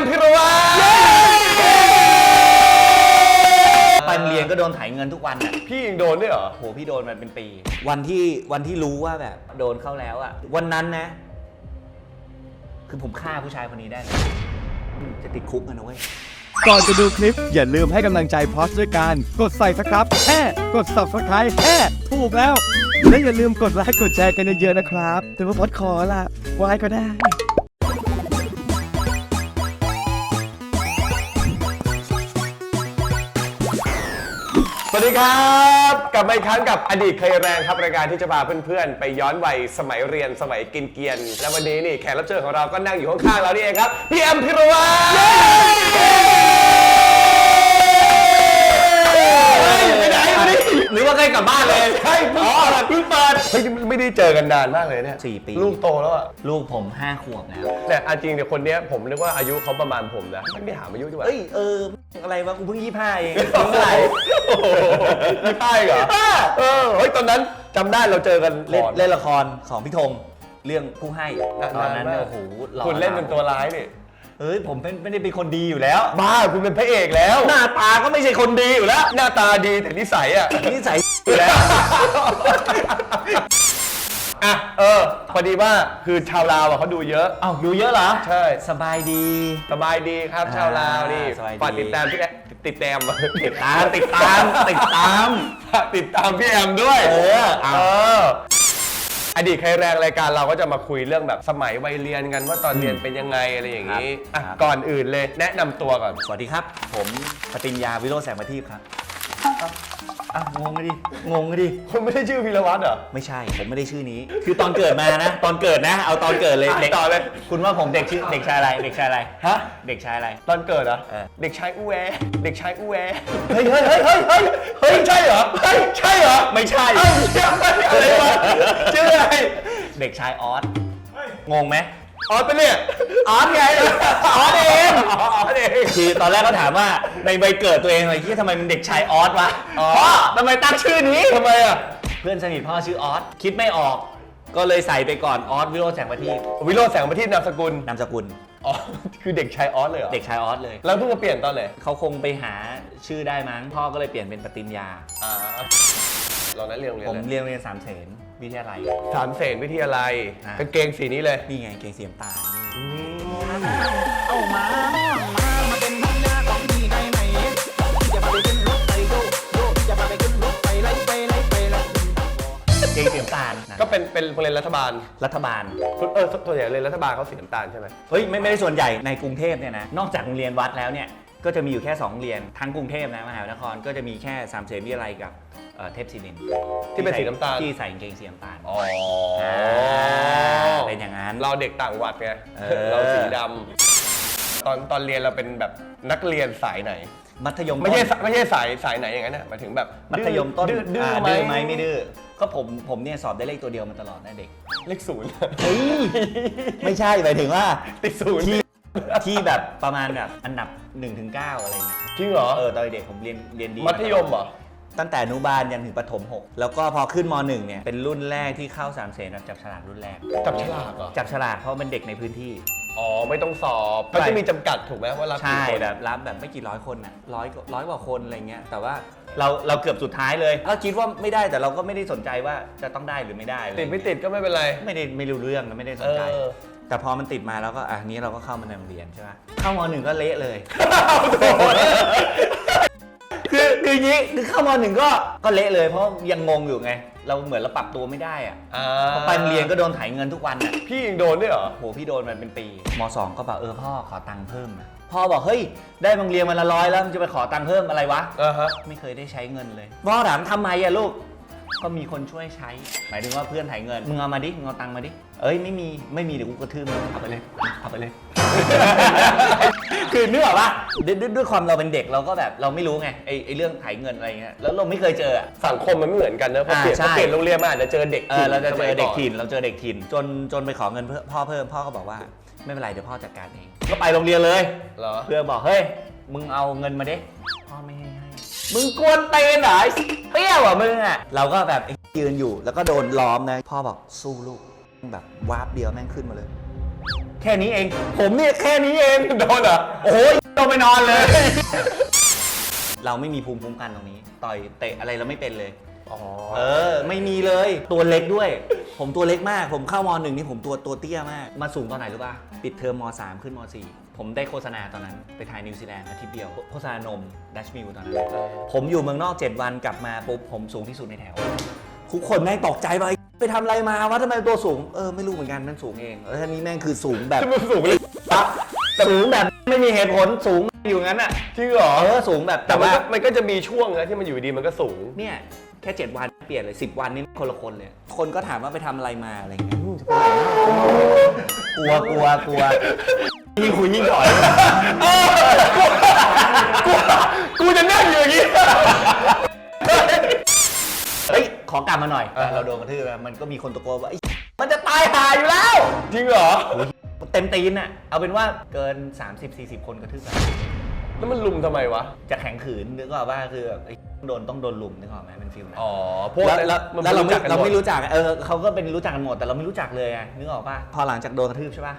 มพิรวัตรไปโรงเรียนก็โดนไถเงินทุกวันอะพี่ยังโดนด้วยเหรอ โหพี่โดนมาเป็นปี วันที่วันที่รู้ว่าแบบโดนเข้าแล้วอะ วันนั้นนะ คือผมฆ่าผู้ชายคนนี้ได้เลยจะติดคุกกันนะเว้ย ก่อนจะดูคลิป อย่าลืมให้กำลังใจพอสด้วยการ กดใส่สครับแค่กด subscribe แค่ถูกแล้ว และอย่าลืมกดไลค์กดแชร์กันเยอะๆนะครับ แต่ว่าพอสขอละไว้ก็ได้ วัสดีครับ กลับมาอีกครั้งกับอดีตเคยแรงครับรายการที่จะพาเพื่อนๆ ไปย้อนวัยสมัยเรียนสมัยกินเกียน และวันนี้นี่แขกรับเชิญของเราก็นั่งอยู่ข้างๆเรานี่เองครับพี่แอมพิรวัตรเฮ้ยไปไหนมาดิหรือว่าใกล้กลับบ้านเลย เปิดเฮ้ยไม่ได้เจอกันนานมากเลยเนี่ยสี่ปี ลูกโตแล้วอะลูกผมห้าขวบแล้ว แต่เอาจริงเดี๋ยวคนเนี้ยผมนึกว่าอายุเขาประมาณผมนะไม่ได้ถามอายุดีกว่าเอ้ยเอออะไรวะกูเพิ่งยี่ห้าเองโอ้โหไม่ใช่เหรอเออเฮ้ยตอนนั้นจำได้เราเจอกันเล่นก่อนเล่นละครของพี่ธงเรื่องผู้ให้นานตอนนั้นเนี่ยมากโอ้โหหล่อคุณเล่นเป็นตัวร้ายนี่เฮ้ยผมเป็นไม่ได้เป็นคนดีอยู่แล้ว บ้าคุณเป็นพระเอกแล้ว หน้าตาก็ไม่ใช่คนดีอยู่แล้ว หน้าตาดีแต่นิสัยอะนิสัย อยู่แล้ว อะเออพอดีว่าคือชาวลาวอะเขาดูเยอะเอ้าดูเยอะเหรอใช่ สบายดี สบายดีครับชาวลาวนี่สบายดี ฝากติดตามพี่แอมติดแอมติดตามติดตามติดตาม ฝากติดตามพี่แอมด้วยเออเอา เอออดีตใครแรงรายการเราก็จะมาคุยเรื่องแบบสมัยวัยเรียนกันว่าตอนเรียนเป็นยังไงอะไรอย่างนี้อะก่อนอื่นเลยแนะนำตัวก่อน สวัสดีครับ ผมปติญญาวิโรจน์แสงประทีปครับ อะงงเลยดิ งงเลยดิ คุณไม่ได้ชื่อพิรวัตรเหรอ ไม่ใช่ ผมไม่ได้ชื่อนี้ คือตอนเกิดมานะ ตอนเกิดนะ เอาตอนเกิดเลยอะเด็กต่อเลย คุณว่าผมเด็กชื่อเด็กชายอะไร เด็กชายอะไร ฮะ เด็กชายอะไร ตอนเกิดเหรอ เออ เด็กชายอูแวเด็กชายอูแวเฮ้ยเฮ้ยเฮ้ยเฮ้ยเฮ้ยเฮ้ยใช่เหรอ เฮ้ยใช่เหรอไม่ใช่ เอ้าเชื่ออะไรวะชื่ออะไร เด็กชายออส งงไหม ออสปะเนี่ยออสไงออสเองอ๋อออสเองคือตอนแรกก็ถามว่าในใบเกิดตัวเองอะไรที่ทำไมมันเด็กชายออสวะอ๋อพ่อทำไมตั้งชื่อนี้ทำไมอะเพื่อนสนิทพ่อชื่อออสคิดไม่ออก ก็เลยใส่ไปก่อนออสวิโรจน์แสงประทีปวิโรจน์แสงประทีปนามสกุลนามสกุลอ๋อคือเด็กชายออสเลยเหรอเด็กชายออสเลย แล้วเพิ่งมาเปลี่ยนตอนไหนเขาคงไปหาชื่อได้มั้งพ่อก็เลยเปลี่ยนเป็นปติญญาอ่าเรานั้นเรียนโรงเรียนผมอะไรเรียนโรงเรียนสามเสน วิทยาลัย สามเสนวิทยาลัยอะ กางเกงสีนี้เลย นี่ไงเกงเสียมตาลนี่เกงเสียมตาลนะก็เป็นเป็นโรงเรียนรัฐบาลรัฐบาลเออส่วนใหญ่โรงเรียนรัฐบาลเขาสีน้ำตาลใช่ไหม เฮ้ยไม่ไม่ได้ส่วนใหญ่ในกรุงเทพเนี่ยนะ นอกจากโรงเรียนวัดแล้วเนี่ย ก็จะมีอยู่แค่ 2 โรงเรียน ทั้งกรุงเทพนะมหานครก็จะมีแค่สามเสนวิทยาลัยกับเอ่อเทพศิรินทร์ที่เป็นสีน้ำตาล ที่ใส่กางเกงสีน้ำตาลอ๋อเป็นอย่างนั้น เราเด็กต่างวัดไงเออ เราสีดำตอนตอนเรียนเราเป็นแบบนักเรียนสายไหน มัธยมไม่ใช่ต้นสายไม่ใช่สายสายไหนอย่างนั้นนะหมายถึงแบบมัธยมต้นดื้อดื้ออ่าไหมดื้อไหมไม่ดื้อ ก็ผมผมเนี่ยสอบได้เลขตัวเดียวมาตลอดนะเด็ก เลขศูนย์เฮ้ยไม่ใช่หมายถึงว่าติดศูนย์ ที่ ที่แบบประมาณแบบอันดับ1-9ถึงอะไรเงี้ยจริงเหรอ เออตอนเด็กผมเรียนเรียนดีมัธยมเหรอ ตั้งแต่อนุบาลยันถึงประถม 6 แล้วก็พอขึ้นม .1 เนี่ยเป็นรุ่นแรกที่เข้าสามเสนแบบจับฉลากรุ่นแรก จับฉลากเหรอ จับฉลากเพราะเป็นเด็กในพื้นที่ อ๋อ ไม่ต้องสอบเขาจะมีจำกัดถูกไหมว่ารับใช่กี่คนแบบรับแบบไม่กี่ร้อยคนน่ะร้อยร้อยกว่าคนอะไรเงี้ยแต่ว่าเราเราเกือบสุดท้ายเลยก็คิดว่าไม่ได้แต่เราก็ไม่ได้สนใจว่าจะต้องได้หรือไม่ได้อะไรติดไม่เงี้ยติดก็ไม่เป็นไร ไม่ได้ไม่รู้เรื่องนะไม่ได้สนใจเออ แต่พอมันติดมาแล้วก็อะนี้เราก็เข้ามาในโรงเรียนใช่ไหมเข้ามหนึ่งก็เละเลย คือคืออย่างนี้คือเข้ามหนึ่งก็ก็เละเลยเพราะยังงงอยู่ไง เราเหมือนเราปรับตัวไม่ได้อะอ่าพอไปโรงเรียนก็โดนไถเงินทุกวันอะพี่ยังโดนด้วยเหรอ โหพี่โดนมันเป็นปีมสองก็บอกเออพ่อขอตังค์เพิ่มนะพ่อบอกเฮ้ยได้โรงเรียนมาละร้อยแล้วมึงจะไปขอตังค์เพิ่มอะไรวะ อ่าฮะ ไม่เคยได้ใช้เงินเลยพ่อถามทำไมอะลูก ก็มีคนช่วยใช้ หมายถึงว่าเพื่อนถ่ายเงิน มึงเอามาดิ มึงเอาตังค์มาดิ เอ้ยไม่มี ไม่มีเดี๋ยวกูกระทืบมึงเอาไปเลย เอาไปเลย คือนึกออกปะด้วยด้วยด้วยความเราเป็นเด็กเราก็แบบเราไม่รู้ไงไอไอเรื่องถ่ายเงินอะไรเงี้ย แล้วเราไม่เคยเจออะ สังคมมันไม่เหมือนกันนะพอเปลี่ยนอ่าใช่พอเปลี่ยนโรงเรียนมาอาจจะเจอเด็กเออเราจะเจอเด็กสมัยถิ่นเราเจอเด็กถิ่นจนจนไปขอเงินเพื่อพ่อเพิ่มพ่อก็บอกว่าไม่เป็นไรเดี๋ยวพ่อจัดการเอง ก็ไปโรงเรียนเลย เหรอ เพื่อนบอกเฮ้ย มึงเอาเงินมาดิพ่อไม่ให้ให้ มึงกวนเตนเหรอไอ้เปรี้ยวอะมึงอะ เราก็แบบไอ้ยืนอยู่แล้วก็โดนล้อมนะ พ่อบอกสู้ลูก แบบวาบเดียวแม่งขึ้นมาเลย แค่นี้เอง ผมเนี่ยแค่นี้เองโดนเหรอ โอ้ยลงไปนอนเลย เราไม่มีภูมิคุ้มกันตรงนี้ ต่อยเตะอะไรเราไม่เป็นเลยอ๋อ เออ ไม่มีเลยตัวเล็กด้วย ผมตัวเล็กมาก ผมเข้ามหนึ่งนี่ผมตัวตัวเตี้ยมาก มาสูงตอนไหนรู้ป่ะ ปิดเทอมมสามขึ้นมสี่ผมได้โฆษณาตอนนั้น ไปถ่ายนิวซีแลนด์อาทิตย์เดียว โฆษณานมดัชมิลตอนนั้น ผมอยู่เมืองนอก 7 วันกลับมาปุ๊บผมสูงที่สุดในแถว ทุกคนแม่งตกใจไปไปทำอะไรมาวะทำไมตัวสูง เออไม่รู้เหมือนกันนั่นสูงเองแล้วท่านี้แม่งคือสูงแบบจะมาสูงเลยปั๊บสูงแบบไม่มีเหตุผลสูงอยู่งั้นอะจริงเหรอเออสูงแบบแต่แต่มันว่าก็มันก็จะมีช่วงนะที่มันอยู่ดีมันก็สูง เนี่ย แค่ 7 วันเปลี่ยนเลย 10 วันนี่คนละคนเลย คนก็ถามว่าไปทำอะไรมาอะไรเงี้ยกลัวกลัวกลัวยิ่งคุยยิ่งถอยกูจะนั่งอยู่อย่างนี้ เฮ้ย ขอกลับมาหน่อยอ่าเราโดนกระทืบอะมันก็มีคนตะโกนว่าไอ้มันจะตายหาอยู่แล้ว จริงเหรอ เต็มตีนอะเอาเป็นว่าเกิน 30-40 คนกระทืบกัน แล้วมันลุมทำไมวะ จะแข็งขืนนึกออกว่าคือแบบไอ้โดนต้องโดนลุมนึกออกไหมเป็นฟิลนั้นอ๋อ พวกแล้วแล้วมันแล้วเราไม่กันเราหดไม่รู้จักอะเออเขาก็เป็นรู้จักกันหมดแต่เราไม่รู้จักเลยอะนึกออกป่ะพอหลังจากโดนกระทืบใช่ป่ะ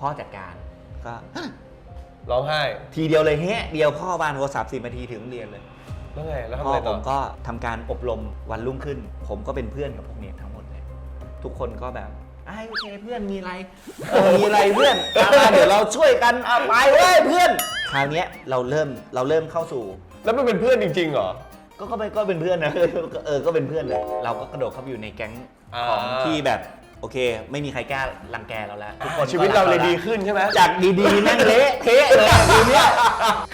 พ่อจัดการก็ ร้องไห้ ทีเดียวเลยเฮ้เดียวพ่อบ้านโทรศัพท์สินาทีถึงโรงเรียนเลย แล้วไง แล้วทำพ่อไงผต่อ มก็ทำการอบรมวันรุ่งขึ้น ผมก็เป็นเพื่อนกับพวกเนี้ยทั้งหมดเลย ทุกคนก็แบบ ไอ้โอเคเพื่อนมีอะไรเออมีอะไรเพื่อนเอามาเดี๋ยวเราช่วยกันเอาไปเว้ยเพื่อนคราวเนี้ยเราเริ่มเราเริ่มเข้าสู่ แล้วมันเป็นเพื่อนจริงๆเหรอ ก็ก็เป็นก็เป็นเพื่อนนะเออก็เป็นเพื่อนเลยเราก็กระโดดเข้าไปอยู่ในแก๊งอ่าของที่แบบโอเค ไม่มีใครกล้ารังแกเราแล้วทุกคนชีวิตเราเลยดีขึ้นใช่ไหมจากดีๆแม่งเละเทะเลยทีเนี้ย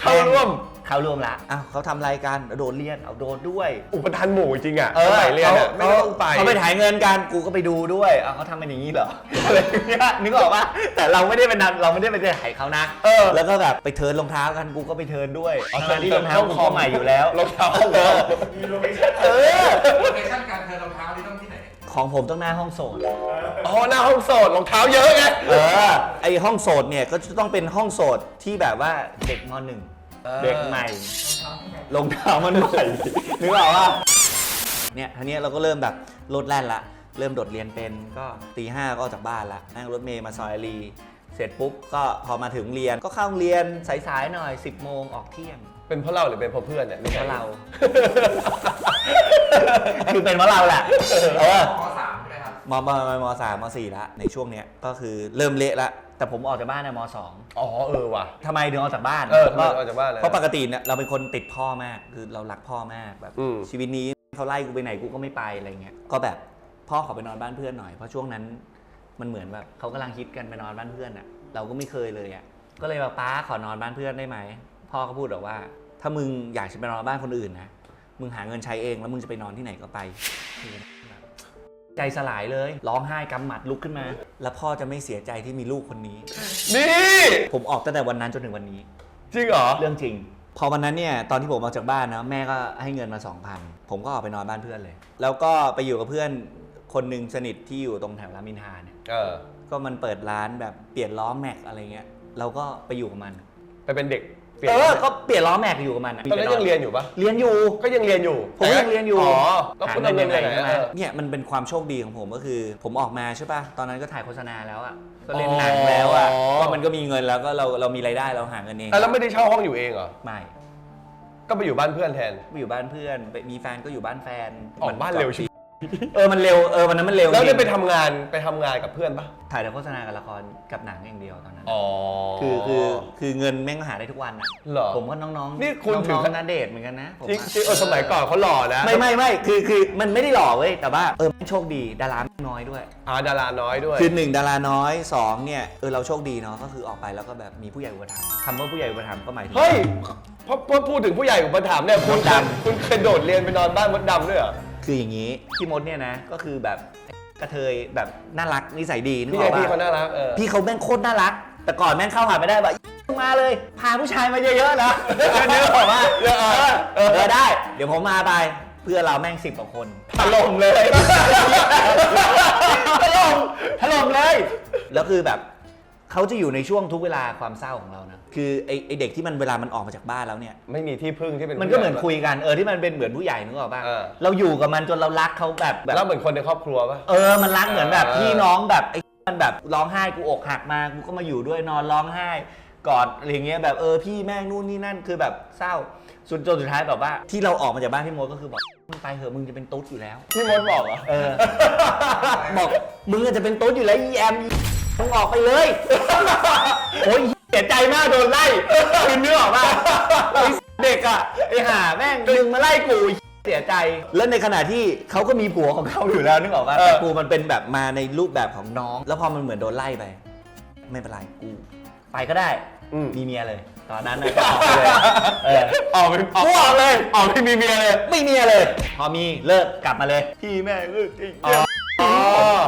เข้าร่วม เข้าร่วมละอ้าวเขาทำรายการโดนเรียนเอาโดนด้วย อุปทานหมู่จริงอะสมัยเรียนอะไม่เขาต้องไป เขาไปถ่ายเงินกันกูก็ไปดูด้วยอ้าวเขาทำเป็นอย่างนี้เหรออะไรอย่างเงี้ยนึกออกปะแต่เราไม่ได้เป็นนันเราไม่ได้ไปถ่ายเขานะเออ แล้วก็แบบไปเทิร์นรองเท้ากันกูก็ไปเทิร์นด้วยอ๋อทั้งๆที่รองเท้ากูคอก็ใหม่อยู่แล้วรองเท้าเออมีโลเคชั่นเออโลเคชั่นการเทิร์นรองเท้านี่ต้องที่ไหนของผมต้องหน้าห้องโสด อ๋อหน้าห้องโสดรองเท้าเยอะไง เออ ไอห้องโสดเนี่ยก็จะต้องเป็นห้องโสดที่แบบว่าเด็กมหนึ่ง เออเด็กใหม่รองเท้ามันใหม่นึกออกว่าเนี่ยทีนี้เราก็เริ่มแบบลดแล่นละ เริ่มโดดเรียนเป็นก็ตีห้าก็ออกจากบ้านละนั่งรถเมย์มาซอยอารี เสร็จปุ๊บก็พอมาถึงเรียนก็เข้าโรงเรียนสายๆหน่อย 10โมงออกเที่ยง เป็นเพราะเราหรือเป็นเพราะเพื่อนเนี่ยเป็นเพราะเรา คือเป็นเพราะเราแหละเออมสามใช่ไหมครับมมมมสามมสี่ละในช่วงเนี้ยก็คือเริ่มเละละ แต่ผมออกจากบ้านในมสองอ๋อเออว่ะ ทำไมถึงออกจากบ้านเออทำไมถึงออกจากบ้านเลยเพราะปกติเนี่ยเราเป็นคนติดพ่อมากคือเรารักพ่อมากแบบอืม ชีวิตนี้เขาไล่กูไปไหนกูก็ไม่ไปอะไรเงี้ยก็แบบพ่อขอไปนอนบ้านเพื่อนหน่อยเพราะช่วงนั้น มันเหมือนแบบเขากำลังฮิตกันไปนอนบ้านเพื่อนอะ เราก็ไม่เคยเลยอะก็เลยแบบป้าขอนอนบ้านเพื่อนได้ไหมพ่อก็พูดบอกว่า ถ้ามึงอยากจะไปนอนบ้านคนอื่นนะมึงหาเงินใช้เองแล้วมึงจะไปนอนที่ไหนก็ไป ใจสลายเลย ร้องไห้กำหมัดลุกขึ้นมา แล้วพ่อจะไม่เสียใจที่มีลูกคนนี้ นี่ ผมออกตั้งแต่วันนั้นจนถึงวันนี้ จริงเหรอ เรื่องจริง พอวันนั้นเนี่ยตอนที่ผมออกจากบ้านนะแม่ก็ให้เงินมา 2,000 ผมก็ออกไปนอนบ้านเพื่อนเลย แล้วก็ไปอยู่กับเพื่อนคนหนึ่งสนิทที่อยู่ตรงแถวรามอินทราเนี่ยเออ ก็มันเปิดร้านแบบเปลี่ยนล้อแม็กอะไรเงี้ยเราก็ไปอยู่กับมัน ไปเป็นเด็ก เปลี่ยนเออก็เปลี่ยนล้อแม็กอยู่กับมันอะตอนนั้นยังเรียนอยู่ปะเรียนอยู่ ก็ยังเรียนอยู่ผมยังเรียนอยู่ อ๋อแล้วคุณเอาเงินไปไหนใช่ไหมอะเนี่ยมันเป็นความโชคดีของผมก็คือ ผมออกมาใช่ป่ะ ตอนนั้นก็ถ่ายโฆษณาแล้วอะ ก็เล่นหนังแล้วอะ อ๋อ ก็มันก็มีเงินแล้วก็เราเรามีรายได้เราหาเงินเองอะแล้วไม่ได้เช่าห้องอยู่เองเหรอ ไม่ก็ไปอยู่บ้านเพื่อนแทน ไปอยู่บ้านเพื่อนไปมีแฟนก็อยู่บ้านแฟนออกบ้านเร็วชิบ เออมันเร็วเออวันนั้นมันเร็วแล้วได้จไปริงทำงานไปทำงานกับเพื่อนปะถ่ายแต่โฆษณากับละครกับหนังอย่างเดียวตอนนั้น อ๋อ คือคือคือเงินแม่งก็หาได้ทุกวันอะเหรอผมก็น้องๆนี่คุณถึง น้องๆก็นาเดทเหมือนกันนะผมจริงอะจริงเออสมัยก่อนเขาหล่อนะไม่ไม่ไม่คือคือมันไม่ได้หล่อเว้ยแต่ว่าเออโชคดีดาราน้อยด้วย อ่าดาราน้อยด้วยคือหนึ่งดาราน้อยสองเนี่ยเออเราโชคดีเนาะก็คือออกไปแล้วก็แบบมีผู้ใหญ่อุปถัมภ์คำว่าผู้ใหญ่อุปถัมภ์ก็หมายถึง เฮ้ยพอพอพูดถึงผู้ใหญ่อุปถัมภ์เนี่ยคุณมดดำ คุณเคยโดดเรียนไปนอนบ้านมดดำด้วยเหรอ คืออย่างนี้พี่มดเนี่ยนะก็คือแบบกระเทยแบบน่ารักนิสัยดีนึกพี่อไงอกพี่เขาปะน่ารักเออพี่เขาแม่งโคตรน่ารัก แต่ก่อนแม่งเข้าหาไม่ได้แบบมาเลย พาผู้ชายมาเยอะๆนะนึกออกว่าเออเออเออได้ เดี๋ยวผมมาไปเพื่อเราแม่งสิบกว่าคน ถล่มเลย ถล่มถล่มเลย แล้วคือแบบเขาจะอยู่ในช่วงทุกเวลาความเศร้าของเรานะ คือไอไอเด็กที่มันเวลามันออกมาจากบ้านแล้วเนี่ย ไม่มีที่พึ่งที่เป็นมันก็เหมือนผู้ใญ่คุยกันเออที่มันเป็นเหมือนผู้ใหญ่นึกออกป่ะเออเราอยู่กับมันจนเรารักเขาแบบแบบ แล้วเหมือนคนในครอบครัวปะเออ มันรักเหมือนแบบเออ พี่น้องแบบไอ้มันแบบร้องไห้กูอกหักมา กูก็มาอยู่ด้วยนอนร้องไห้กอดอะไรเงี้ยแบบเออพี่แม่งนู่นนี่นั่นคือแบบเศร้า สุดจนสุดท้ายแบบว่าที่เราออกมาจากบ้านพี่มดก็คือบอกมึงไปเถอะมึงจะเป็นตุ๊ดอยู่แล้ว พี่มดบอกเหรอ เออ บอกมึงอาจจะเป็นตุ๊ดอยู่แล้วอีแอมมึงออกไปเลย โอ้ยเสียใจมากโดนไล่คือนึกออกป่ะไอ้เด็กอะไอ้ห่าแม่งดึงมาไล่กูเสียใจ แล้วในขณะที่เขาก็มีผัวของเขาอยู่แล้วนึกออกป่ะเออ แต่กูมันเป็นแบบมาในรูปแบบของน้อง แล้วพอมันเหมือนโดนไล่ไป ไม่เป็นไรกูไปก็ได้อืม มีเมียเลย ตอนนั้นนะก็ออกไปเลยเออออกไปออกกูออกเลยออกไม่มีเมียเลยไม่มีอะไรเลย พอมีเลิกกลับมาเลย พี่แม่เลิกจริงอ๋อ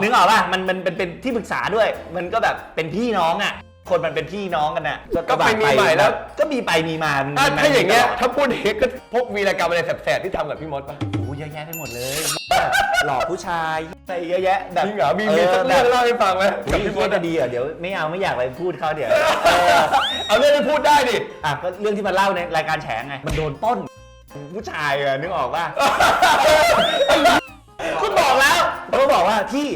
นึกออกป่ะมันมันเป็นเป็นที่ปรึกษาด้วย มันก็แบบเป็นพี่น้องอะ คนมันเป็นพี่น้องกันน่ะก็ไปมีใหม่แล้ว ก็มีไปมีมามีอะมถ้าอย่างเงี้ยตลดถ้าพูดอย่างเงี้ยก็พวกวีรกรรมอะไรแสบๆที่ทำกับพี่มดปะโอ้เยอะแยะไปหมดเลย หลอกผู้ชายไปเยอะแยะแบบจริงเหรอมีมีสักเรื่องเล่าให้ฟังไหมกักับบพี่พี่มมดดจะอะดีเหรอเดี๋ยวไม่เอาไม่อยากไปพูดเขาเดี๋ยวเอาเรื่องที่พูดได้ดิอะก็เรื่องที่มาเล่าในรายการแฉไงมันโดนปล้น ผู้ชายอะนึกออกป่ะก็บอกแล้วเขาบอกว่าพี่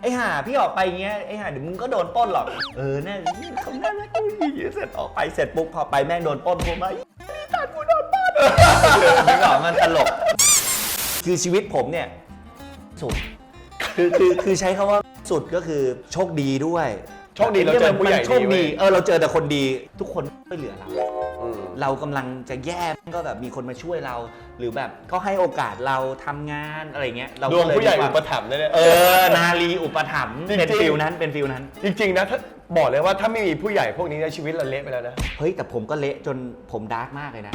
ไอ้ห่าพี่ออกไปเงี้ยไอ้ห่าเดี๋ยวมึงก็โดนปล้นหรอกเออเนี่ยเขาน่ารักดีเสร็จออกไปเสร็จปุ๊บพอไปแม่งโดนปล้นผมมาตานกูโดนปล้นนึกออกมันตลก คือชีวิตผมเนี่ยสุดคือคือคือใช้คำว่าสุดก็คือโชคดีด้วยโชคดีเราเจอผู้ใหญ่มันโชคดีเว้ดีย เออเราเจอแต่คนดีทุกคนช่วยเหลือเรา อืม เรากำลังจะแย่ก็แบบมีคนมาช่วยเรา หรือแบบก็ให้โอกาสเราทำงานอะไรเงี้ยเราดวงก็เลยผู้ใหญ่มีควาอุมปถัมภ์นะเนี่ยเออ นาลีอุปถัมภ์จริงๆ เป็นฟิลนั้นเป็นฟิลนั้น จริง ๆ นะถ้าบอกเลยว่าถ้าไม่มีผู้ใหญ่พวกนี้นะชีวิตเราเละไปแล้วนะ เฮ้ยแต่ผมก็เละจนผมดาร์กมากเลยนะ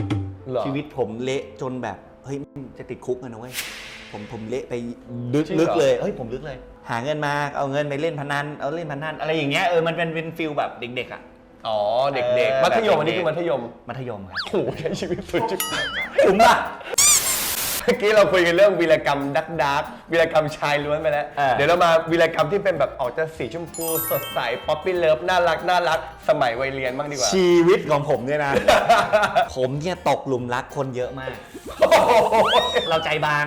เหรอชีวิตผมเละจนแบบเฮ้ยจะติดคุกกันนะเว้ยผมผมเละไปลึกจริงเหรอ ลึกเลยเฮ้ยผมลึกเลย หาเงินมาเอาเงินไปเล่นพนันเอาเล่นพนันอะไรอย่างเงี้ยเออมันเป็นเป็นฟิลแบบเด็กๆอะ อ๋อเด็กเออๆมัธยมแบบอันนี้คือมัธยมมัธยมครับโอ้โหใช้ชีวิตสุดจุดคุ้มป่ะเมื่อกี้เราคุยกันเรื่องวีรกรรมดักดักวีรกรรมชายล้วนไปแล้วเออเดี๋ยวเรามาวีรกรรมที่เป็นแบบออกจะสีชมพูสดใสป๊อปปี้เลิฟน่ารักน่ารัก สมัยวัยเรียนบ้างดีกว่า ชีวิตของผมเนี่ยนะ ผมเนี่ยตกหลุมรักคนเยอะมาก เราใจบาง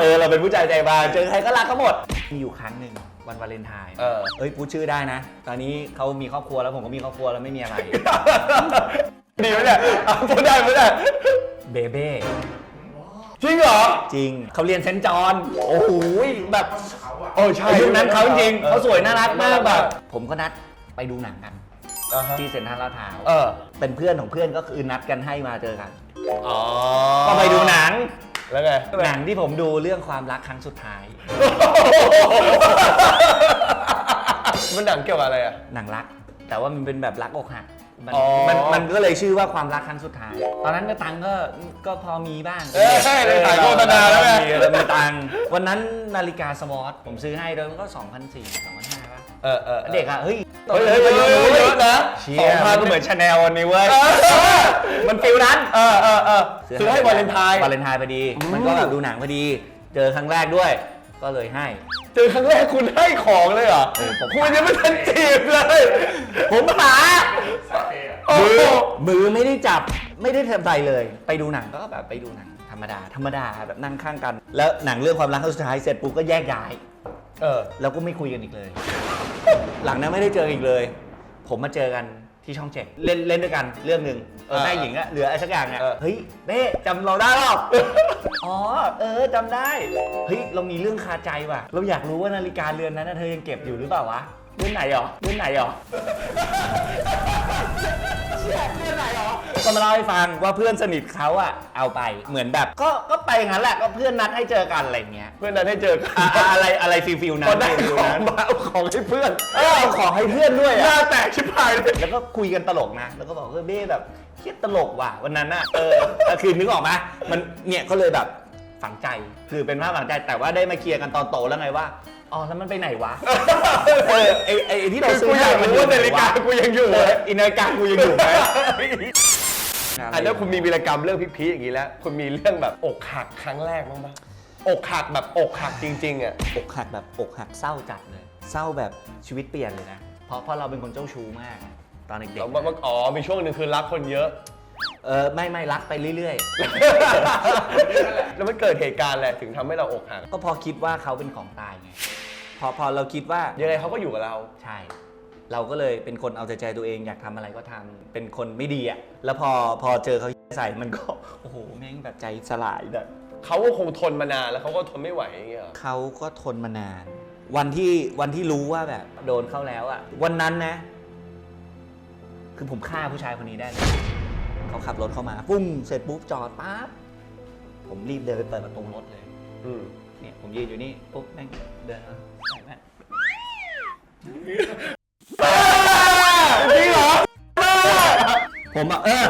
เออเราเป็นผู้ใจใจบาง เจอใครก็รักเขาหมด มีอยู่ครั้งหนึ่ง วันวาเลนไทน์เออ เอ้ยพูดชื่อได้นะ ตอนนี้เขามีครอบครัวแล้วผมก็มีครอบครัวแล้วไม่มีอะไร ดีไหมเนี่ยเอาพูดได้ไหมเนี่ยเบเบ้จริงเหรอ จริงเขาเรียนเซนต์จอห์นโอ้โหแบบโอ้ใช่ยุคนั้นเขาจริงๆเขาสวยน่ารักมากน่ารักแบมากบผมก็นัดไปดูหนังกัน อ่าฮะที่เซ็นทรัลลาดพร้าวเออ เป็นเพื่อนของเพื่อนก็คือนัดกันให้มาเจอกัน อ๋อ ก็ไปดูหนัง แล้วไง หนังที่ผมดูเรื่องความรักครั้งสุดท้าย มันหนังเกี่ยวกับอะไรอะ หนังรัก แต่ว่ามันเป็นแบบรักอกหักมันอ๋อ มันมันก็เลยชื่อว่าความรักครั้งสุดท้าย ตอนนั้นก็ตังค์ก็ก็พอมีบ้างเอ้ยได้ถ่ายโฆษณาแล้วไงมีแล้วมีตังค์วันนั้นนาฬิกาสวอตผมซื้อให้โดยมันก็2 0 0 4 2 5 0 0ป่ะ เออเออเด็กอะเฮ้ยเฮ้ยเฮ้ยเฮ้ยเฮ้ยเยอะนะเชีสยองพัมันนก็เหมือนชาแนลวันนี้เว้ยเออมันฟิลนั้นเออเออเออซื้อให้วาเลนไทน์วาเลนไทน์พอดีอืมมันก็แบบดูหนังพอดี เจอครั้งแรกด้วย ก็เลยให้ เจอครั้งแรกคุณให้ของเลยเหรอเออผมคุณยังไม่ทันจีบเลย ผมป๋าสายเปย์อะโอ้โหมือไม่ได้จับไม่ได้ทำอะไรเลย ไปดูหนังก็แบบไปดูหนังธรรมดาธรรมดาแบบนั่งข้างกัน แล้วหนังเรื่องความรักครั้งสุดท้ายเสร็จปุ๊บก็แยกย้าย เออ แล้วก็ไม่คุยกันอีกเลย หลังนั้นไม่ได้เจออีกเลย ผมมาเจอกันที่ช่องเจ็ดเล่นเล่นด้วยกันเรื่องหนึ่งเอออ่าแม่หญิงอะเหลืออะไรสักอย่างอะเออ เฮ้ยเบ้จำเราได้หรอ อ๋อ เออจำได้ เฮ้ย เรามีเรื่องคาใจว่ะ เราอยากรู้ว่านาฬิกาเรือนนั้นน่ะเธอยังเก็บอยู่หรือเปล่าวะเรือนไหนหรอเรือนไหนหรอเชี่ยเรือนไหนหรอก็มาเล่าให้ฟังว่าเพื่อนสนิทเขาอะเอาไปเหมือนแบบก็ก็ไปงั้นแหละก็เพื่อนนัดให้เจอกันอะไรเงี้ยเพื่อนนั้นให้เจอกันอะอะอะไรอะไรฟิลฟิลนั้นพอได้ฟิลขฟิลองนั้นมาเอาของให้เพื่อนเออเอาของให้เพื่อนด้วยหอะ น้าแตกชิบหายเลย แล้วก็คุยกันตลกนะ แล้วก็บอกเออเบ้แบบเครียดตลกว่ะวันนั้นน่ะ เออแต่คือนึกออกไหมมันเนี่ยก็เลยแบบฝังใจ คือเป็นภาพฝังใจแต่ว่าได้มาเคลียร์กันตอนโตแล้วไงว่า อ๋อแล้วมันไปไหนวะ เออไอไอไอ้ที่เราคือซื้กูออยากรู้ว่านาฬิกากูยังอยู่เอเลอยอินนาฬิกากูยังอยู่ไหมอันนี้คุณมีวีรกรรมเรื่องพีคๆอย่างนี้แล้ว คุณมีเรื่องแบบอกหักครั้งแรกบ้างปะอกหักแบบอกหักจริงๆอะ อกหักแบบอกหักเศร้าจัดเลย เศร้าแบบชีวิตเปลี่ยนเลยนะ เพราะเพราะเราเป็นคนเจ้าชู้มาก ตอนเด็กแล้วๆมันอ๋อ มีช่วงหนึ่งคือรักคนเยอะ เออไม่ไม่รักไปเรื่อย แล้วมันเกิดเหตุการณ์อะไรถึงทำให้เราอกหัก ๆ ก็พอคิดว่าเขาเป็นของตายไง พพอพอเราคิดว่ายังไงเขาก็อยู่กับเรา ใช่ เราก็เลยเป็นคนเอาใจใจตัวเองอยากทำอะไรก็ทำเป็นคนไม่ดีอะแล้วพอพอเจอเขาใส่มันก็ โอ้โหแม่งแบบใจสลายแบบ เขาก็คงทนมานานแล้วเขาก็ทนไม่ไหวอย่างเงี้ยเหรอเขาก็ทนมานาน วันที่วันที่รู้ว่าแบบ โดนเข้าแล้วอะวันนั้นนะ คือผมฆ่าผู้ชายคนนี้ได้เลยเขาขับรถเข้ามาปุ้งเสร็จปุ๊บจอดปั๊บผมรีบเดินไปเปิดประตูรถเลย อืม เนี่ยผมยืนอยู่นี่ปุ๊บแม่งเดินมา ใส่แม่งจริงเหรอ ผมอะ เออ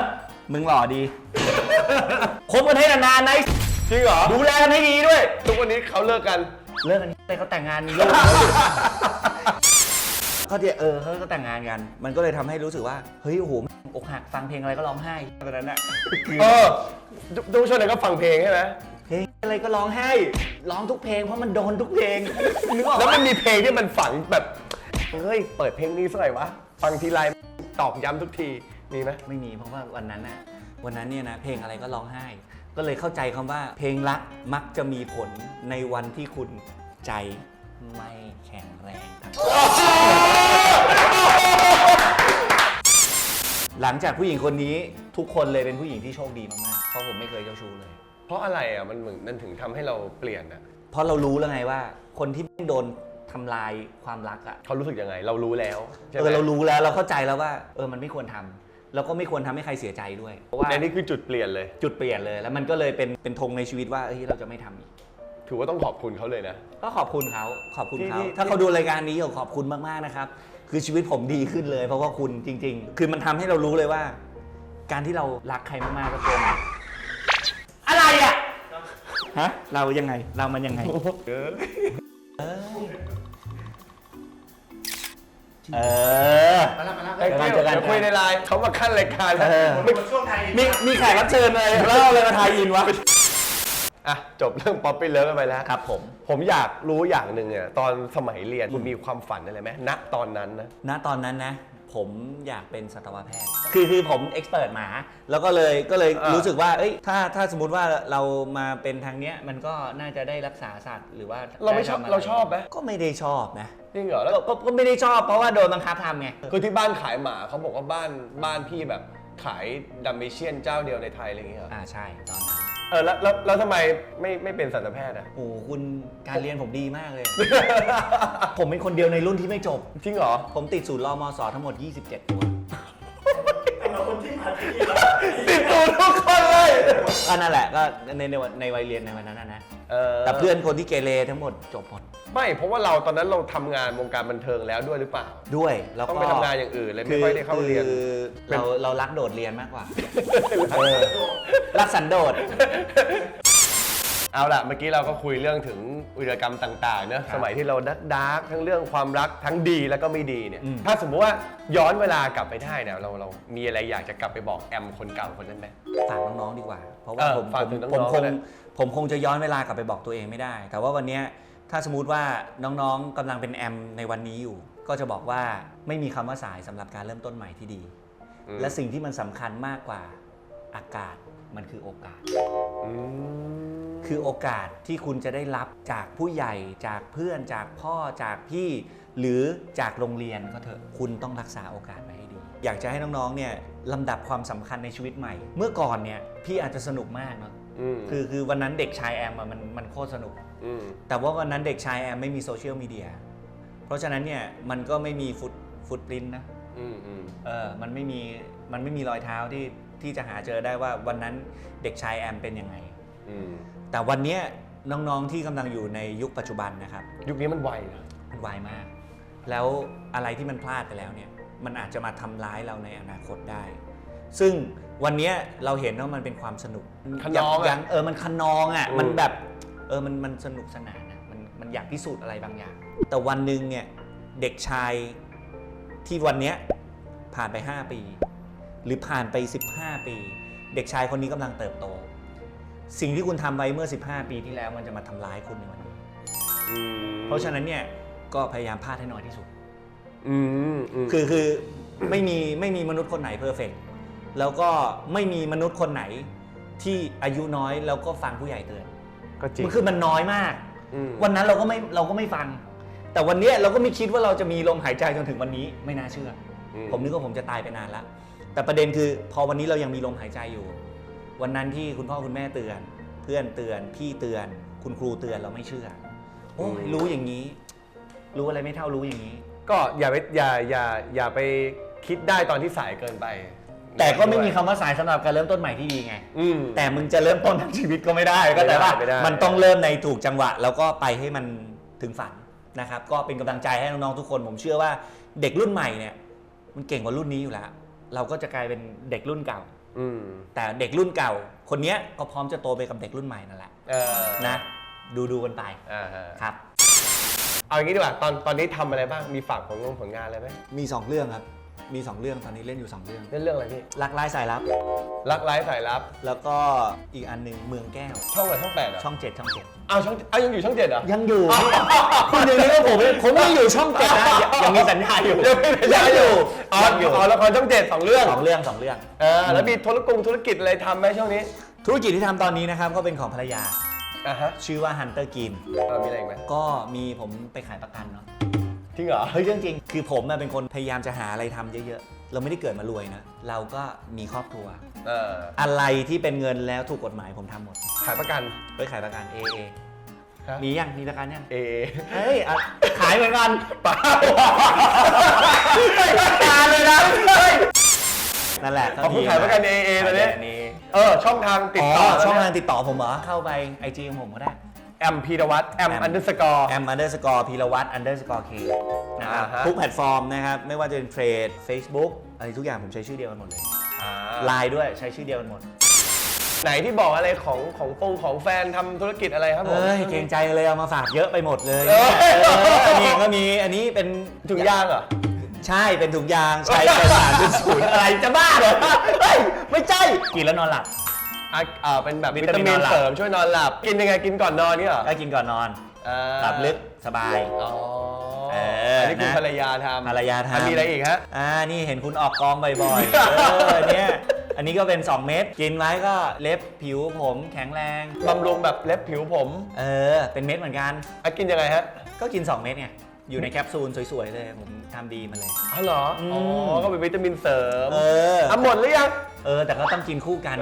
มึงหล่อดี คบกันให้นานๆนะจริงเหรอ ดูแลกันให้ดีด้วย ทุกวันนี้เขาเลิกกัน เลิกกันเลยเขาแต่งงานมีลูกเขาเดียเออเขาก็แต่งงานกัน มันก็เลยทำให้รู้สึกว่า เฮ้ยโอ้โหอกหักฟังเพลงอะไรก็ร้องไห้ตอนนั้นอะคือเออทุกช่วงนั้นก็ฟังเพลงใช่ไหมเพลงอะไรก็ร้องไห้ ร้องทุกเพลงเพราะมันโดนทุกเพลงนึกออกแล้วปะ มันมีเพลงที่มันฝังแบบ เฮ้ย เปิดเพลงนี้สักหน่อยวะ ฟังทีไรตอกย้ำทุกที มีไหมไม่มีเพราะว่าวันนั้นน่ะวันนั้นเนี่ยนะเพลงอะไรก็ร้องไห้ ก็เลยเข้าใจคำว่าเพลงรักมักจะมีผลในวันที่คุณใจไม่แข็งแรงครับหลังจากผู้หญิงคนนี้ทุกคนเลยเป็นผู้หญิงที่โชคดีมากๆเพราะผมไม่เคยเจ้าชู้เลย เพราะอะไรอะ มันเหมือนมันถึงทำให้เราเปลี่ยนอะ เพราะเรารู้แล้วไงว่า คนที่โดน ทำลายความรักอะเขารู้สึกยังไง เรารู้แล้วใช่เอไหมอเรารู้แล้วเราเข้าใจแล้วว่า เออมันไม่ควรทำแล้วก็ไม่ควรทำให้ใครเสียใจด้วยเพราะว่าและนี่คือจุดเปลี่ยนเลย จุดเปลี่ยนเลย แล้วมันก็เลยเป็นเป็นธงในชีวิตว่าเฮ้ยเราจะไม่ทำอีก ถือว่าต้องขอบคุณเขาเลยนะ ก็ขอบคุณเขาขอบคุณเขาที่ที่ ถ้าเขาดูรายการนี้ขอบคุณมากๆนะครับ คือชีวิตผมดีขึ้นเลย เพราะว่าคุณจริง ๆ คือมันทำให้เรารู้เลยว่า การที่เรารักใครมากๆก็เป็นอะไรอะฮะเรายังไงเรามันยังไงเออ มาแล้วมาแล้วไอ้เดี๋ยวเจ้าเจอกันเดี๋ยวคุยในไลน์เขามาขั้นรายการแล้วเออไม่ช่วงไทยมีมีแขกรับเชิญเลยแล้วเราเลยมาทายอินวะ อะจบเรื่องป๊อปปี้เลิฟกันไปแล้วครับผม ผมอยากรู้อย่างหนึ่งเนี่ยตอนสมัยเรียนคุณมีความฝันอะไรไหมณตอนนั้นนะ ณตอนนั้นนะ ผมอยากเป็นสัตวแพทย์ คือคือผมเอ็กซ์เพรสหมา แล้วก็เลยก็เลยอ่ารู้รู้สึกว่า เอ้ย ถ้าถ้าสมมติว่าเรามาเป็นทางเนี้ย มันก็น่าจะได้รักษาสัตว์หรือว่าเราไม่ชอบด้ทำะเราชอบไหม ก็ไม่ได้ชอบนะ จริงเหรอแล้วก็ก็ก็ไม่ได้ชอบเพราะว่าโดนบังคับทำไง คือที่บ้านขายหมาเขาบอกว่าบ้านบ้านพี่แบบขายดัมเมเชียนเจ้าเดียวในไทยอะไรอย่างเงี้ยเหรออ่าใช่ตอนนั้น เออแล้วแล้วแล้วทำไมไม่ไม่เป็นสัตวแพทย์อะ โอ้โหคุณการเรียนผมดีมากเลย ผมเป็นคนเดียวในรุ่นที่ไม่จบ จริงเหรอ ผมติดศูนย์รอมสทั้งหมด 27 คนติดตูดทุกคนเลย ก็นั่นแหละก็ในในในวัยเรียนในวันนั้นนะนะ เออ แต่เพื่อนคนที่เกเรทั้งหมดจบหมดไม่เพราะว่าเราตอนนั้นเราทำงานวงการบันเทิงแล้วด้วยหรือเปล่า ด้วยแล้วต้องก็ไปทำงานอย่างอื่นเลยไม่ค่อยได้เข้าเรียน คือเป็นเราเรารักโดดเรียนมากกว่าเออรักสันโดษ เอาล่ะเมื่อกี้เราก็คุยเรื่องถึงวิรกรรมต่างๆเนอะครับสมัยที่เราดักดาร์กทั้งเรื่องความรักทั้งดีแล้วก็ไม่ดีเนี่ยอืม ถ้าสมมติว่าย้อนเวลากลับไปได้เนี่ยเราเรามีอะไรอยากจะกลับไปบอกแอมคนเก่าคนนั้นไหม ฝากน้องๆดีกว่า เพราะว่าเออผมฝากผมถึงน้ผมองๆคงเลย ผมคงจะย้อนเวลากลับไปบอกตัวเองไม่ได้ แต่ว่าวันเนี้ยถ้าสมมติว่าน้องๆกำลังเป็นแอมในวันนี้อยู่ ก็จะบอกว่าไม่มีคำว่าสายสำหรับการเริ่มต้นใหม่ที่ดีอืมและสิ่งที่มันสำคัญมากกว่าอากาศมันคือโอกาสอืมคือโอกาสที่คุณจะได้รับจากผู้ใหญ่จากเพื่อนจากพ่อจากพี่ หรือจากโรงเรียนก็เถอะคุณต้องรักษาโอกาสไว้ให้ดี อยากจะให้น้องๆเนี่ยลำดับความสำคัญในชีวิตใหม่ เมื่อก่อนเนี่ยพี่อาจจะสนุกมากเนาะอืม คือคือวันนั้นเด็กชายแอมอะมันมันโคตรสนุกอืมแต่ว่าวันนั้นเด็กชายแอมไม่มีโซเชียลมีเดีย เพราะฉะนั้นเนี่ยมันก็ไม่มีฟุตฟุตปรินนะอืมอืมเออมันไม่มีมันไม่มีรอยเท้าที่ที่จะหาเจอได้ว่าวันนั้นเด็กชายแอมเป็นยังไงอืมแต่วันเนี้ยน้องๆที่กำลังอยู่ในยุคปัจจุบันนะครับ ยุคนี้มันไวนะมันไวมาก แล้วอะไรที่มันพลาดไปแล้วเนี่ยมันอาจจะมาทำร้ายเราในอนาคตได้ ซึ่ง วันเนี้ยเราเห็นว่ามันเป็นความสนุกขนองยัอะงเออมันขนองอะอืมมันแบบเออมันมันสนุกสนานอะมันมันอยากพิสูจน์อะไรบางอย่าง แต่วันหนึ่งเนี่ยเด็กชายที่วันเนี้ยผ่านไป 5 ปี หรือผ่านไป 15 ปี เด็กชายคนนี้กำลังเติบโต สิ่งที่คุณทำไว้เมื่อ 15 ปีที่แล้วมันจะมาทำร้ายคุณในวันนี้ อืมเพราะฉะนั้นเนี่ยก็พยายามพลาดให้น้อยที่สุด อืมอืมคือคือไม่มีไม่มีมนุษย์คนไหนเพอร์เฟก แล้วก็ไม่มีมนุษย์คนไหนที่อายุน้อยแล้วก็ฟังผู้ใหญ่เตือนก็จริง มันคือมันน้อยมาก อืม วันนั้นเราก็ไม่เราก็ไม่ฟัง แต่วันเนี้ยเราก็ไม่คิดว่าเราจะมีลมหายใจจนถึงวันนี้ไม่น่าเชื่ออมผมนึกว่าผมจะตายไปนานแล้วแต่ประเด็นคือพอวันนี้เรายังมีลมหายใจอยู่ วันนั้นที่คุณพ่อคุณแม่เตือน เพื่อนเตือนพี่เตือน คุณครูเตือนเราไม่เชื่อโอ้ยรู้อย่างนี้ รู้อะไรไม่เท่ารู้อย่างนี้ ก็อย่าไปอย่าอย่าอย่าไปคิดได้ตอนที่สายเกินไป แต่ก็ไม่มีคำว่าสายสำหรับการเริ่มต้นใหม่ที่ดีไง อืม แต่มึงจะเริ่มต้นทั้งชีวิตก็ไม่ได้ก็แต่ว่าไม่ได้ มันต้องเริ่มในถูกจังหวะ แล้วก็ไปให้มันถึงฝันนะครับ ก็เป็นกำลังใจให้น้องๆทุกคน ผมเชื่อว่าเด็กรุ่นใหม่เนี่ยมันเก่งกว่ารุ่นนี้อยู่แล้ว เราก็จะกลายเป็นเด็กรุ่นเก่า อืมแต่เด็กรุ่นเก่า คนเนี้ยก็พร้อมจะโตไปกับเด็กรุ่นใหม่นั่นแหละเออนะดูดูๆกันไปอ่าฮะครับ เอาอย่างนี้ดีกว่าตอนตอนนี้ทำอะไรบ้างมีฝากผลงานผลงานอะไรไหมมี 2 เรื่องครับ มี 2 เรื่องตอนนี้เล่นอยู่ 2 เรื่องเล่นเรื่องอะไรพี่รักไร้สายลับ รักไร้สายลับ แล้วก็อีกอันหนึ่งเมืองแก้ว ช่องอะไรช่องแปดเหรอช่องเจ็ดช่องเจ็ดอ้าวช่องอ้าวยังอยู่ช่องเจ็ดเหรอ ยังอยู่คุณยังนึกว่าผมผมไม่อยู่ช่องเจ็ดนะยังยังมีสัญญาอยู่ ยังไม่ได้อยู่อ๋อยังอยู่ อ๋อละครช่องเจ็ดสองเรื่องสองเรื่องสองเรื่อง เออแล้วมีธุรกงธุรกิจอะไรทำไหมช่วงนี้ธุรกิจที่ทำตอนนี้นะครับก็เป็นของภรรยา อะฮะชื่อว่า Hunter g r e e n เออมีอะไรอีกไหมก็มีผมไปขายประกันเนาะ จริงเหรอ เฮ้ยเรื่องจริง คือผมอะเป็นคนพยายามจะหาอะไรทำเยอะๆ เราไม่ได้เกิดมารวยนะ เราก็มีครอบครัว เอออะไรที่เป็นเงินแล้วถูกกฎหมายผมทำหมดขายประกันไปขายประกัน AA ฮะ มียังมีประกันยัง เอ เฮ้ยอะขายเหมือนกันเปล่าประกันเลยนะนั่นแหละอ๋อเพิ่งขายประกัน AA ตอนนี้ ขาย AA เออ ช่องทางติดอ๋ต่ออแล้วช่องเนี่ยทางติดต่อผมเหรอ เข้าไปไอจีของผมก็ได้ แอมพีรวัตรแอมแอม อันเดอร์สกอร์ แอม underscore พีรวัตร underscore k นะครับอ่าฮะ ทุกแพลตฟอร์มนะครับ ไม่ว่าจะเป็นเทรด Facebook อะไรทุกอย่างผมใช้ชื่อเดียวกันหมดเลยไลน์ด้วยใช้ชื่อเดียวกันหมด ไหนที่บอกอะไรของของปงของแฟนทำธุรกิจอะไรครับผม เอ้ยเกรงใจเลยเอามาฝากเยอะไปหมดเลยเอ้ยเอออันนี้ก็มีอันนี้เป็นถุงยางเหรอ ใช่เป็นถุงยางใช้เป็นสารเป็นศูนย์อะไรจะบ้าเหรอเฮ้ยไม่ใช่กินแล้วนอนหลับ อะอ่าเป็นแบบวิวิตาตามิมินนนอนหลับ เสริมช่วยนอนหลับ กินยังไงกินก่อนนอนนี่เหรอก็กินก่อนนอนอ่าหลับลึกสบาย อ๋อเอออัอันนี้คุณนะภรรยาทำภรรยาทำอะมีอะไรอีกฮะ อ่า นี่เห็นคุณออกกองบ่อยๆ เออเนี่ย อันนี้ก็เป็น 2 เม็ด กินไว้ก็เล็บผิวผมแข็งแรง บำรุงแบบเล็บผิวผมเออ เป็นเม็ดเหมือนกัน อะกินยังไงฮะ ก็กิน 2 เม็ดไง อยู่ในแคปซูลสวยๆเลยผมทำดีมาเลย อ๋อเหรออืมอ๋อ ก็เป็นวิตามินเสริมเออ อะหมดหรือยัง เออ แต่ก็ต้องกินคู่กัน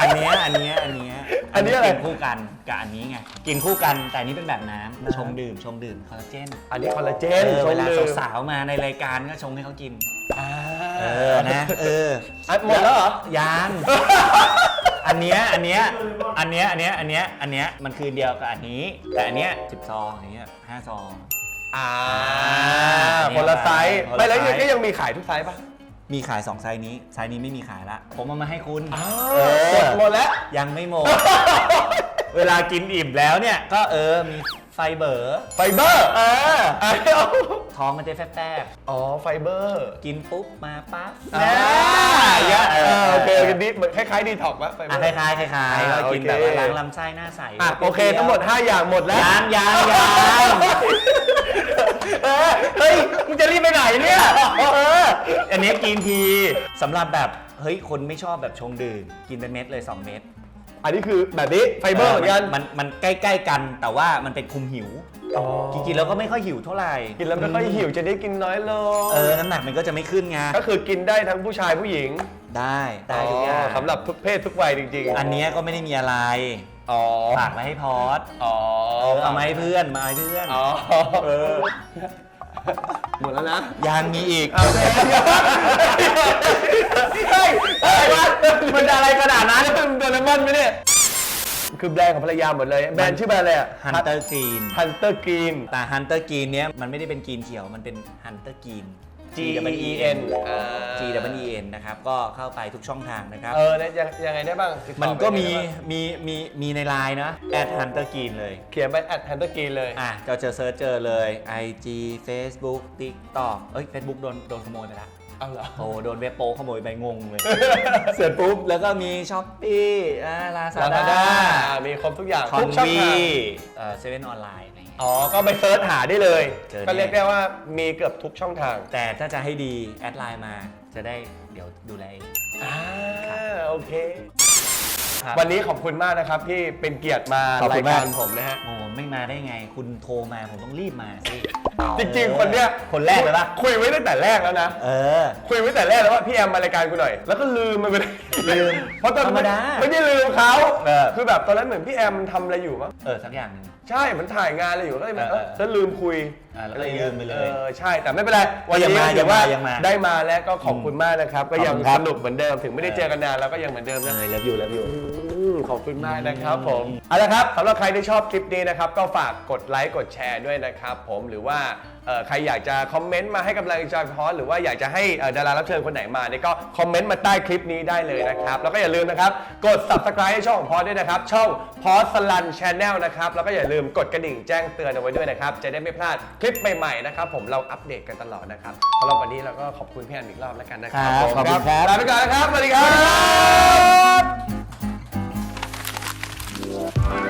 อันเนี้ยอันเนี้ยอันเนี้ยอันนี้อะไร กินคู่กันกับอันนี้ไง กินคู่กันแต่อันนี้เป็นแบบน้ำชงดื่มชงดื่มคอลลาเจนอันนี้คอลลาเจเอนอชเวงลาดื่มสาวๆมาในรายการก็ชงให้เขากิน อ่าเออนะเออ อะหมดแล้วเหรอ ยัง อันเนี้ย อันเนี้ย อันเนี้ย อันเนี้ย อันเนี้ย อันเนี้ย มันคือเดียวกับอันนี้ แต่อันเนี้ยสิบซองอันเนี้ยห้าซอง อ่าอันนี้คนละไซส์คนละไม่แล้วไซส์ก็ยังมีขายทุกไซส์ป่ะมีขาย 2 ไซส์นี้ ไซส์นี้ไม่มีขายละ ผมเอามาให้คุณอ้าเอวอหมดหมดแล้ว ยังไม่หมด เวลากินอิ่มแล้วเนี่ย ก็เออ มีไฟเบอร์ ไฟเบอร์ เอออ้าว ท้องมันจะแฟบอ๋อ ไฟเบอร์ๆกินปุ๊บมาปั๊บอ่าเยอะเออโอเคโอเคดีเหมือนคล้ายๆดีท็อกปะไฟเบออะร์ คล้ายๆคล้ายๆอ่าก็กินโอเคแบบว่าล้างลำไส้หน้าใสอะโอเค ทั้งหมด 5 อย่างหมดแล้วยังยังยังเออเฮ้ยมึงจะรีบไปไหนเนี่ยเอออันนี้กินทีสำหรับแบบเฮ้ยคนไม่ชอบแบบชงดื่มกินเป็นเม็ดเลย 2 เม็ด อันนี้คือแบบนี้ไฟเบอร์เหมือนกัน มันมันใกล้ๆกันแต่ว่ามันเป็นคุมหิวอ๋อกินๆแล้วก็ไม่ค่อยหิวเท่าไหร่กินแล้วไม่ค่อยหิวจะได้กินน้อยลงเออน้ำหนักมันก็จะไม่ขึ้นไงก็คือกินได้ทั้งผู้ชายผู้หญิงได้ได้ทุกอย่างสำหรับทุกเพศทุกวัยจริงๆ อันเนี้ยก็ไม่ได้มีอะไรอ๋อฝากไว้ให้พอดอ๋อเออเอามาให้เพื่อนมาให้เพื่อนอ๋อเออ หมดแล้วนะยังมีอีกเอาเฮ้ยอะไรวะมันจะอะไรขนาดนั้นมันโดนมันไหมเนี่ย คือแบรนด์ของภรรยาหมดเลย แบรนด์ชื่อแบรนด์อะไรอะ Hunter Green ฮันเตอร์กรีน แต่ Hunter Green เนี้ยมันไม่ได้เป็นกรีนเขียว มันเป็น Hunter Green G E N G W E N นะครับก็เข้าไปทุกช่องทางนะครับ เออเนี่ยยังยังไงได้บ้างติดต่อมันก็ไปมียังไงได้บ้างมีมีมีในไลน์นะ at Hunter Green เลย เขียนไปแอดฮันเตอร์กรีนเลย อะก็เจอเซิร์ชเจอเลย IG Facebook TikTok เอ้ย Facebook โดนโดนขโมยไปละ เอาเหรอ โอ้โดนเว็บโป้ขโมยไปงงเลย เสร็จปุ๊บ แล้วก็มีช้อปปี้อ่าลาซาลาซาด้าด้ามีครบทุกอย่างคอนทุกช่องวีทางเอ่อเซเว่นออนไลน์อะไรอย่างเงี้ย อ๋อ ก็ไปเซิร์ชหาได้เลย เจอก็เรียกแน่ได้ว่ามีเกือบทุกช่องทางแต่ถ้าจะให้ดี แอดไลน์มาจะได้เดี๋ยวดูแลเอง อ่าโอเค ครับวันนี้ขอบคุณมากนะครับที่เป็นเกียรติมาขอบราคุยณมาก การผมนะฮะ โอ้ไม่มาได้ไง คุณโทรมาผมต้องรีบมาสิ จริงๆ คนเนี้ยคนแรกเลยปะ คุยไว้ตั้งแต่แรกแล้วนะ เออ คุยไว้แต่แรกแล้วว่าพี่แอมมารายการกูหน่อย แล้วก็ลืมมันไปเลยลืมเพราะตอนธรรมดาไม่ได้ลืมเขาเออ คือแบบตอนนั้นเหมือนพี่แอมทำอะไรอยู่มั้งเออสักอย่างหนึ่ง ใช่มันถ่ายงานอะไรอยู่ก็เลยแบบเอเอออเออแล้วลืมคุยอ่าแล้วก็อะรงี้ลืมไปเลยออใช่แต่ไม่เป็นไรวันนี้ยังมาถือว่ายังมาได้มาแล้วก็ขอบคุณมากนะครับ ก็ยังขอบคุณครับสนุกเหมือนเดิมถึงไม่ได้เจอกันนานแล้วก็ยังเหมือนเดิมเอนะ อเลิฟอยู่เลิฟอยู่อื มขอบคุณมากนะครับผมเอาละครับสำหรับใครที่ชอบคลิปนี้นะครับ ก็ฝากกดไลค์กดแชร์ด้วยนะครับผมหรือว่าเอ่อใครอยากจะคอมเมนต์มาให้กำลังใจพอสหรือว่าอยากจะให้เอ่อดารารับเชิญคนไหนมาเนี่ยก็คอมเมนต์มาใต้คลิปนี้ได้เลยนะครับแล้วก็อย่าลืมนะครับกด subscribe ให้ช่องของพอสด้วยนะครับช่องพอสลันชแนลนะครับแล้วก็อย่าลืมกดกระดิ่งแจ้งเตือนเอาไว้ด้วยนะครับจะได้ไม่พลาดคลิปใหม่ๆนะครับผมเราอัปเดตกันตลอดนะครับสำหรับวันนี้เราก็ขอบคุณพี่แอนอีกรอบแล้วกันนะครัครับขอบคุณครับ ลาไปก่อนนะครับสวัสดีครับ Bye.